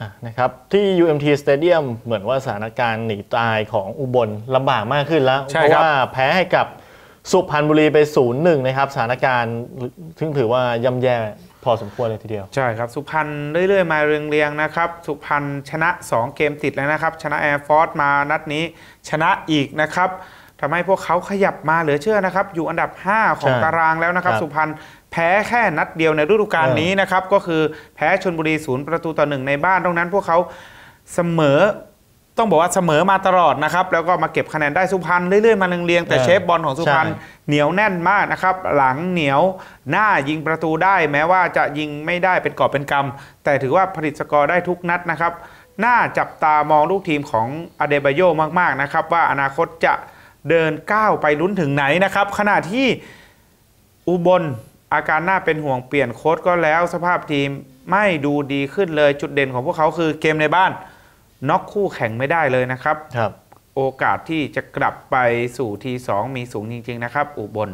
อะนะครับที่ UMT Stadium เหมือนว่าสถานการณ์หนีตายของอุบลลำบากมากขึ้นแล้วใช่เพราะครับว่าแพ้ให้กับสุพรรณบุรีไป0-1นะครับสถานการณ์ซึ่งถือว่าย่ำแย่พอสมควรเลยทีเดียว ใช่ครับ สุพรรณเรื่อยๆ มาเรียงๆนะครับ สุพรรณชนะ 2 เกมติดแล้วนะครับ ชนะแอร์ฟอร์สมานัดนี้ชนะอีกนะครับ ทำให้พวกเขาขยับมาเหลือเชื่อนะครับ อยู่อันดับ 5 ของใช่ตารางแล้วนะครับครับ สุพรรณแพ้แค่นัดเดียวในฤดูกาลเออนี้นะครับ ก็คือแพ้ชนบุรีศูนย์ประตูต่อหนึ่งในบ้านตรงนั้น พวกเขาเสมอต้องบอกว่าเสมอมาตลอดนะครับ แล้วก็มาเก็บคะแนนได้สุพรรณเรื่อยๆมาเรียงๆแต่เออเชฟบอลของสุพรรณใช่เหนียวแน่นมากนะครับ หลังเหนียวหน้ายิงประตูได้ แม้ว่าจะยิงไม่ได้เป็นกอบเป็นกำแต่ถือว่าผลิตสกอร์ได้ทุกนัดนะครับน่าจับตามองลูกทีมของอเดบาโยมากๆนะครับ ว่าอนาคตจะ เดินก้าวไปลุ้นถึงไหนนะครับ ขณะที่อุบลอาการน่าเป็นห่วงเปลี่ยนโค้ชก็แล้ว สภาพทีมไม่ดูดีขึ้นเลยจุดเด่นของพวกเขาคือเกมในบ้านน็อกคู่แข่งไม่ได้เลยนะครับ ครับ โอกาสที่จะกลับไปสู่ทีสองมีสูงจริง ๆ นะครับ อุบล